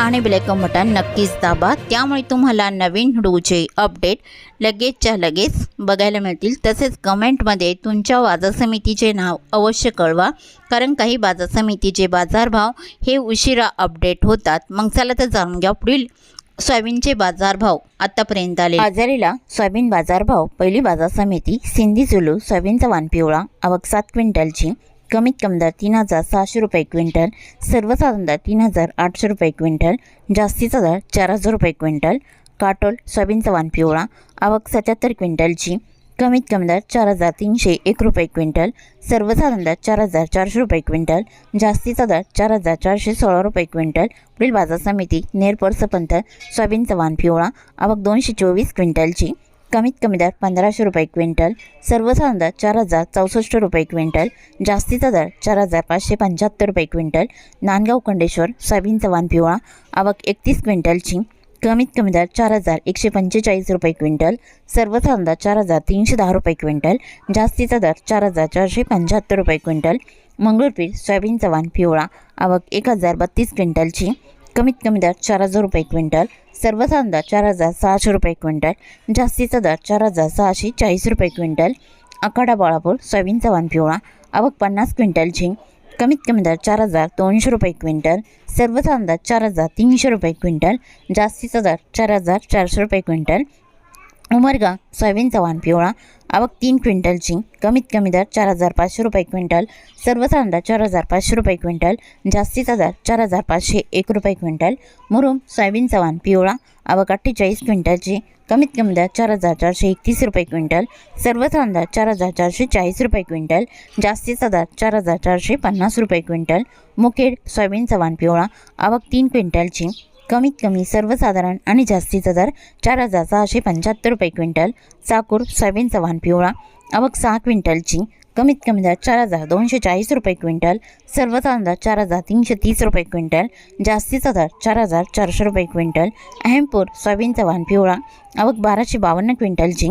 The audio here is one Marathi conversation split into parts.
आणि बेलायकन बटन नक्कीच दाबा. त्यामुळे तुम्हाला नवीन व्हिडिओचे अपडेट लगेचच्या लगेच बघायला मिळतील. तसेच कमेंटमध्ये तुमच्या बाजार समितीचे नाव अवश्य कळवा कारण काही बाजार समितीचे बाजारभाव हे उशिरा अपडेट होतात. मग चला तर जाणून घ्या पुढील सोयाबीनचे बाजारभाव आतापर्यंत आले. बाजारीला सोयाबीन बाजारभाव पहिली बाजार समिती सिंधी जुलू सोयाबीनचा वानपिवळा आवक सात क्विंटलची कमीत कमी दर तीन हजार सहाशे रुपये क्विंटल सर्वसाधारण दर तीन हजार आठशे रुपये क्विंटल जास्तीचा दर चार हजार रुपये क्विंटल काटोल सोयाबीनचा वाण पिवळा आवक सत्याहत्तर क्विंटलची कमीत कमी दर चार हजार तीनशे एक रुपये क्विंटल सर्वसाधारण दर चार हजार चारशे रुपये क्विंटल जास्तीचा दर चार हजार चारशे सोळा रुपये क्विंटल पुढील बाजार समिती नेरपरसपंत सोयाबीनचा वाण पिवळा आवक दोनशे चोवीस क्विंटलची कमीत कमी दर पंधराशे रुपये क्विंटल सर्वसाधारण दर चार हजार चौसष्ट रुपये क्विंटल जास्तीचा दर चार हजार पाचशे पंच्याहत्तर रुपये क्विंटल नांदगाव खंडेश्वर सोयाबीनचा वाण पिवळा आवक एकतीस क्विंटलची कमीत कमी दर चार हजार एकशे पंचेचाळीस रुपये क्विंटल सर्वसाधारण दर चार हजार तीनशे दहा रुपये क्विंटल जास्तीचा दर चार हजार चारशे पंच्याहत्तर रुपये क्विंटल मंगळूरपीठ सोयाबीनचा वाण पिवळा आवक एक हजार बत्तीस क्विंटलची कमीत कमी दर चार हजार रुपये क्विंटल सर्वसाधारण दर चार हजार सहाशे रुपये क्विंटल जास्तीचा दर चार हजार सहाशे चाळीस रुपये क्विंटल आखाडा बाळापूर सोयाबीनचा वाण पिवळा आवक पन्नास क्विंटल झिंग कमीत कमी दर चार हजार दोनशे रुपये क्विंटल सर्वसाधारण दर चार हजार तीनशे रुपये क्विंटल जास्तीचा दर चार हजार चारशे रुपये क्विंटल उमरगा सोयाबीन चव्हाण पिवळा आवक तीन क्विंटलची कमीत कमी दर चार हजार पाचशे रुपये क्विंटल सर्वसाधारण दर चार हजार पाचशे रुपये क्विंटल जास्तीचा दर चार हजार पाचशे एक रुपये क्विंटल मुरुम सोयाबीन चव्हाण पिवळा आवक अठ्ठेचाळीस क्विंटलची कमीत कमी दर चार हजार चारशे एकतीस रुपये क्विंटल सर्वसाधारण दर चार हजार चारशे चाळीस रुपये क्विंटल जास्तीचा दर चार हजार चारशे पन्नास रुपये क्विंटल मुखेड सोयाबीन चव्हाण पिवळा आवक तीन क्विंटलची कमीत कमी सर्वसाधारण आणि जास्तीचा दर चार हजार सहाशे पंच्याहत्तर रुपये क्विंटल चाकूर सोयाबीनचा वाहन पिवळा आवक सहा क्विंटलची कमीत कमी दर चार हजार दोनशे चाळीस रुपये क्विंटल सर्वसाधारण दर चार हजार तीनशे तीस रुपये क्विंटल जास्तीचा दर चार हजार चारशे रुपये क्विंटल अहमपूर सोयाबीनचा वाहन पिवळा आवक बाराशे बावन्न क्विंटलची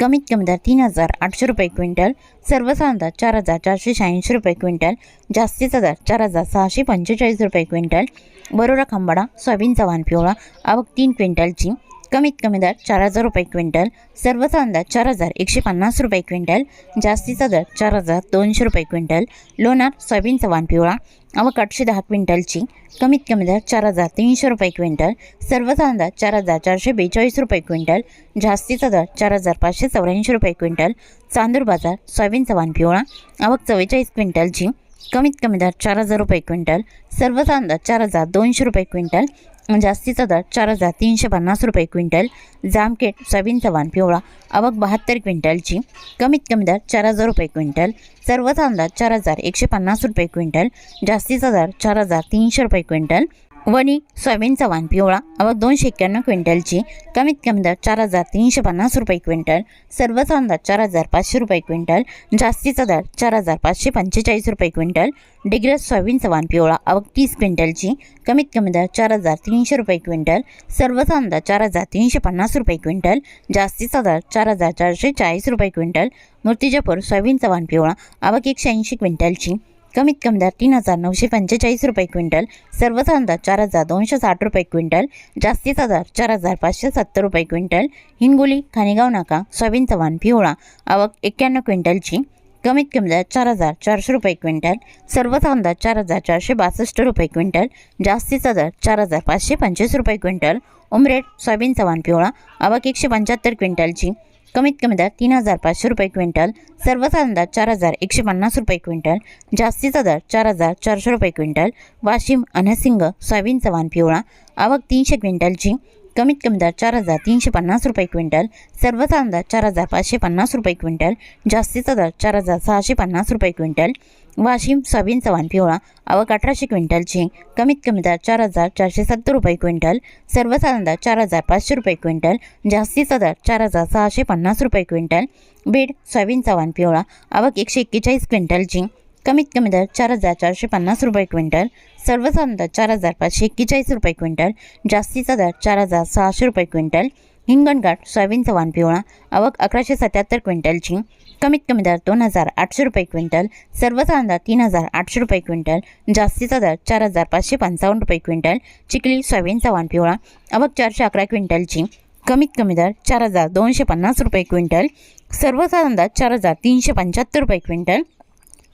कमीत कमी दर तीन हजार आठशे रुपये क्विंटल सर्वसाधारण दर चार हजार चारशे शहाऐंशी रुपये क्विंटल जास्तीचा दर चार हजार सहाशे पंचेचाळीस रुपये क्विंटल बरोडा खंबाडा सोयाबीनचा वाण पिवळा आवक तीन क्विंटलची कमीत कमी दर चार हजार रुपये क्विंटल सर्वचा अंदाज चार हजार एकशे पन्नास रुपये क्विंटल जास्तीचा दर चार हजार दोनशे रुपये क्विंटल लोणार सोयाबीनचा वाण पिवळा आवक आठशे दहा क्विंटलची कमीत कमी दर चार हजार तीनशे रुपये क्विंटल सर्वचा अंदाज चार हजार चारशे बेचाळीस रुपये क्विंटल जास्तीचा दर चार हजार पाचशे चौऱ्याऐंशी रुपये क्विंटल चांदूर बाजार सोयाबीनचा वाण पिवळा आवक चव्वेचाळीस क्विंटलची कमीत कमी दर चार हजार रुपये क्विंटल सर्वचा अंदाज चार हजार दोनशे रुपये क्विंटल म्हणजे जास्तीचा दर चार हजार तीनशे पन्नास रुपये क्विंटल जामखेड सोयाबीनचा वाण पिवळा आवक बहात्तर क्विंटलची कमीत कमी दर चार हजार रुपये क्विंटल सर्व दर चार हजार एकशे पन्नास रुपये क्विंटल जास्तीचा दर चार हजार तीनशे रुपये क्विंटल वणी सोयाबीन चव्हाण पिवळा आवक दोनशे एक्क्याण्णव क्विंटलची कमीत कमी दर चार हजार तीनशे पन्नास रुपये क्विंटल सर्वसाधारण दर चार हजार पाचशे रुपये क्विंटल जास्तीचा दर चार हजार पाचशे पंचेचाळीस रुपये क्विंटल डिग्रस सोयाबीन चव्हाण पिवळा आवक तीस क्विंटलची कमीत कमी दर चार हजार तीनशे रुपये क्विंटल सर्वसाधारण दर चार हजार तीनशे पन्नास रुपये क्विंटल जास्तीचा दर चार हजार चारशे चाळीस रुपये क्विंटल मूर्तिजापूर सोयाबीन चव्हाण पिवळा आवक एकशे ऐंशी क्विंटलची. कमीत कमी दर तीन हजार नऊशे पंचेचाळीस रुपये क्विंटल सर्वसाधारण दर चार हजार दोनशे साठ रुपये क्विंटल जास्तीचा दर चार हजार पाचशे सत्तर रुपये क्विंटल हिंगोली खानेगाव नाका सोयाबीन चव्हाण पिवळा आवक एक्क्याण्णव क्विंटलची कमीत कमी दर चार हजार चारशे रुपये क्विंटल सर्वसाधारण दर चार हजार चारशे बासष्ट रुपये क्विंटल जास्तीचा दर चार हजार पाचशे पंचवीस रुपये क्विंटल उमरेड सोयाबीन चव्हाण पिवळा आवक एकशे पंच्याहत्तर क्विंटलची कमीत कमी दर तीन हजार पाचशे रुपये क्विंटल सर्वसाधारण दर चार हजार एकशे पन्नास रुपये क्विंटल जास्तीचा दर चार हजार चारशे रुपये क्विंटल वाशिम अनसिंग सोयाबीन चव्हाण पिवळा आवक तीनशे क्विंटलची कमीत कमी दर चार हजार तीनशे पन्नास रुपये क्विंटल सर्वसाधारण दर चार हजार पाचशे पन्नास रुपये क्विंटल जास्तीचा दर चार हजार सहाशे पन्नास रुपये क्विंटल वाशिम सोयाबीन चव्हाण पिवळा आवक अठराशे क्विंटलची कमीत कमी दर चार हजार चारशे सत्तर रुपये क्विंटल सर्वसाधारण दर चार हजार पाचशे रुपये क्विंटल जास्तीचा दर चार हजार सहाशे पन्नास रुपये क्विंटल बीड सोयाबीन चव्हाण पिवळा आवक एकशे एक्केचाळीस क्विंटलची कमीत कमी दर चार हजार चारशे पन्नास रुपये क्विंटल सर्वसाधारण दर चार हजार पाचशे एक्केचाळीस रुपये क्विंटल जास्तीचा दर चार हजार सहाशे रुपये क्विंटल हिंगणघाट सोयाबीनचा वाण पिवळा आवक अकराशे सत्याहत्तर क्विंटलची कमीत कमी दर दोन हजार आठशे रुपये क्विंटल सर्व दर तीन हजार आठशे रुपये क्विंटल जास्तीचा दर चार हजार पाचशे पंचावन्न रुपये क्विंटल चिखली सोयाबीनचा वाण पिवळा आवक चारशे अकरा क्विंटलची कमीत कमी दर चार हजार दोनशे पन्नास रुपये क्विंटल सर्वसाधारण दर चार हजार तीनशे पंच्याहत्तर रुपये क्विंटल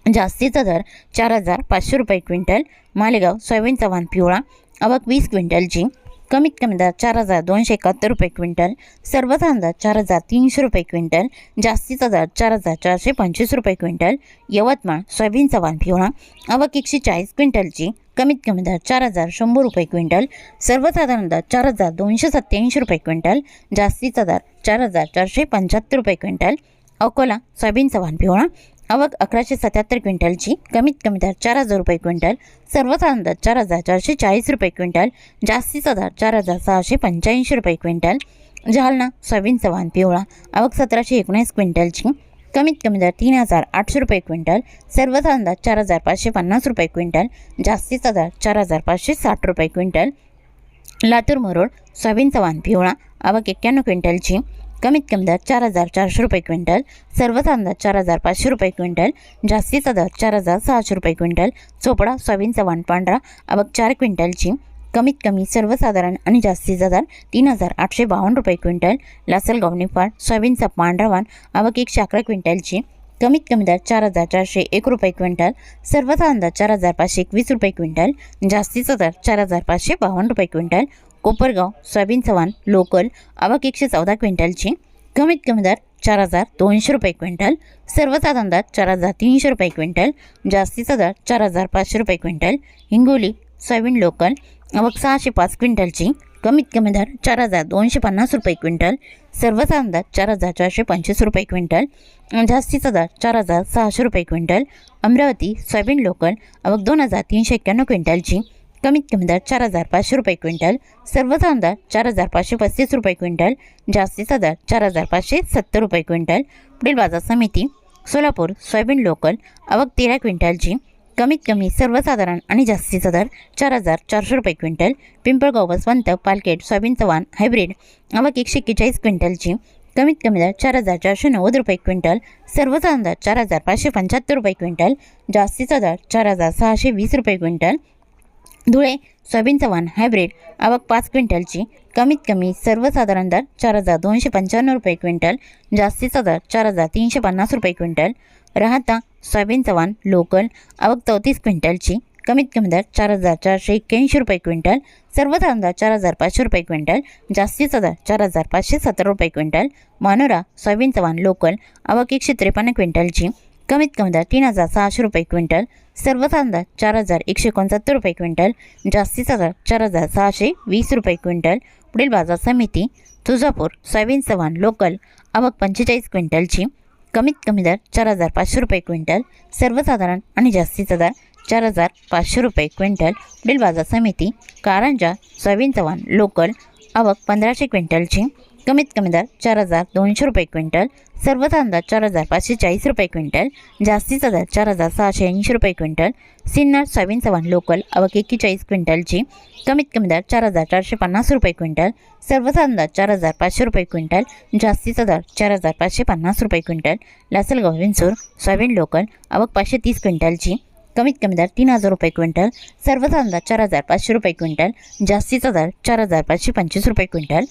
जास्तीचा दर चार हजार पाचशे रुपये क्विंटल मालेगाव सोयाबीनचा वाण पिवळा आवक वीस क्विंटलची कमीत कमी दर चार हजार दोनशे एकाहत्तर रुपये क्विंटल सर्वसाधारण दर चार हजार तीनशे रुपये क्विंटल जास्तीचा दर चार हजार चारशे पंचवीस रुपये क्विंटल यवतमाळ सोयाबीनचा वाण पिवळा आवक एकशे चाळीस क्विंटलची कमीत कमी दर चार हजार शंभर रुपये क्विंटल सर्वसाधारण दर चार हजार दोनशे सत्त्याऐंशी रुपये क्विंटल जास्तीचा दर चार हजार चारशे पंच्याहत्तर रुपये क्विंटल अकोला सोयाबीनचा वाण पिवळा आवक अकराशे सत्याहत्तर क्विंटलची कमीत कमी दर चार हजार रुपये क्विंटल सर्वसाधारण दर चार हजार चारशे चाळीस रुपये क्विंटल जास्तीचा दर चार हजार सहाशे पंच्याऐंशी रुपये क्विंटल जालना सोयाबीन वाण पिवळा आवक सतराशे एकोणीस क्विंटलची कमीत कमी दर तीन हजार आठशे रुपये क्विंटल सर्वसाधारण दर चार हजार पाचशे पन्नास रुपये क्विंटल जास्तीचा दर चार हजार पाचशे साठ रुपये क्विंटल लातूर मरोड सोयाबीन वाण पिवळा आवक एक्क्याण्णव क्विंटलची कमीत कमी दर चार हजार चारशे रुपये क्विंटल सर्वसाधारण दर चार हजार पाचशे रुपये क्विंटल जास्तीचा दर चार हजार सहाशे रुपये क्विंटल चोपडा सोयाबीनचा वाण पांढरा अबक चार क्विंटलची कमीत कमी सर्वसाधारण आणि जास्तीचा दर तीन हजार आठशे बावन्न रुपये क्विंटल लासलगाव निफाड सोयाबीनचा पांढरा वाण अबक एकशे अकरा क्विंटलची कमीत कमी दर चार हजार चारशे एक रुपये क्विंटल सर्वसाधारण दर चार हजार पाचशे एकवीस रुपये क्विंटल जास्तीचा दर चार हजार पाचशे बावन्न रुपये क्विंटल कोपरगाव सोयाबीन चव्हाण लोकल आवक एकशे चौदा क्विंटलची. कमीत कमी दर चार हजार दोनशे रुपये क्विंटल. सर्वसाधारण दर चार हजार तीनशे रुपये क्विंटल. जास्तीचा दर चार हजार पाचशे रुपये क्विंटल. हिंगोली सोयाबीन लोकल आवक सहाशे पाच क्विंटलची. कमीत कमी दर चार हजार दोनशे पन्नास रुपये क्विंटल. सर्वसाधारण दर चार हजार चारशे पंचवीस रुपये क्विंटल. जास्तीचा दर चार हजार सहाशे रुपये क्विंटल. अमरावती सोयाबीन लोकल आवक दोन हजार तीनशे एक्क्याण्णव क्विंटलची. कमीत कमी दर चार हजार पाचशे रुपये क्विंटल सर्वसाधारण दर चार हजार पाचशे पस्तीस रुपये क्विंटल जास्तीचा दर चार हजार पाचशे सत्तर रुपये क्विंटल. पुढील बाजार समिती सोलापूर सोयाबीन लोकल आवक तेरा क्विंटलची कमीत कमी सर्वसाधारण आणि जास्तीचा दर चार हजार चारशे रुपये क्विंटल. पिंपळगाव वसवंत पालकेट सोयाबीन चव्हाण हायब्रिड आवक एकशे एक्केचाळीस क्विंटलची कमीत कमी दर चार हजार चारशे नव्वद रुपये क्विंटल. सर्वसाधारण दर चार हजार पाचशे पंच्याहत्तर रुपये क्विंटल जास्तीचा दर चार हजार सहाशे वीस रुपये क्विंटल. धुळे सोयाबीन चव्हाण हायब्रिड आवक पाच क्विंटलची. कमीत कमी सर्वसाधारण दर चार हजार दोनशे पंचावन्न रुपये क्विंटल जास्तीचा दर चार हजार तीनशे पन्नास रुपये क्विंटल. राहता सोयाबीन चव्हाण लोकल आवक चौतीस क्विंटलची. कमीत कमी दर चार हजार चारशे एक्क्याऐंशी रुपये क्विंटल सर्वसाधारण दर चार हजार पाचशे रुपये क्विंटल जास्तीचा दर चार हजार पाचशे सत्तर रुपये क्विंटल. मानोरा सोयाबीन चव्हाण लोकल आवक एकशे त्रेपन्न क्विंटलची. कमीत कमी दर तीन हजार सहाशे रुपये क्विंटल सर्वसाधारण दर चार हजार एकशे एकोणसत्तर रुपये क्विंटल जास्तीचा दर चार हजार सहाशे वीस रुपये क्विंटल. पुढील बाजार समिती तुळजापूर सोयाबीन चव्हाण लोकल आवक पंचेचाळीस क्विंटलची. कमीत कमी दर चार हजार पाचशे रुपये क्विंटल सर्वसाधारण आणि जास्तीचा दर चार हजार पाचशे रुपये क्विंटल. पुढील बाजार समिती कारंजा सोयाबीन चव्हाण लोकल आवक पंधराशे क्विंटलची. कमीत कमी दर चार हजार दोनशे रुपये क्विंटल सर्वसाधारण दर चार हजार पाचशे चाळीस रुपये क्विंटल जास्तीचा दर चार हजार सहाशे ऐंशी रुपये क्विंटल सिन्नर सोयाबीन सवान लोकल अवक एक्केचाळीस क्विंटलची कमीत कमी दर चार हजार चारशे पन्नास रुपये क्विंटल सर्वसाधारण दर चार हजार पाचशे रुपये क्विंटल जास्तीचा दर चार हजार पाचशे पन्नास रुपये quintal Lasalgaon Vinchur soybean local आवक पाचशे तीस क्विंटलची कमीत कमी दर तीन हजार रुपये क्विंटल सर्वसाधारण दर चार हजार पाचशे रुपये क्विंटल जास्तीचा दर चार हजार पाचशे पंचवीस रुपये क्विंटल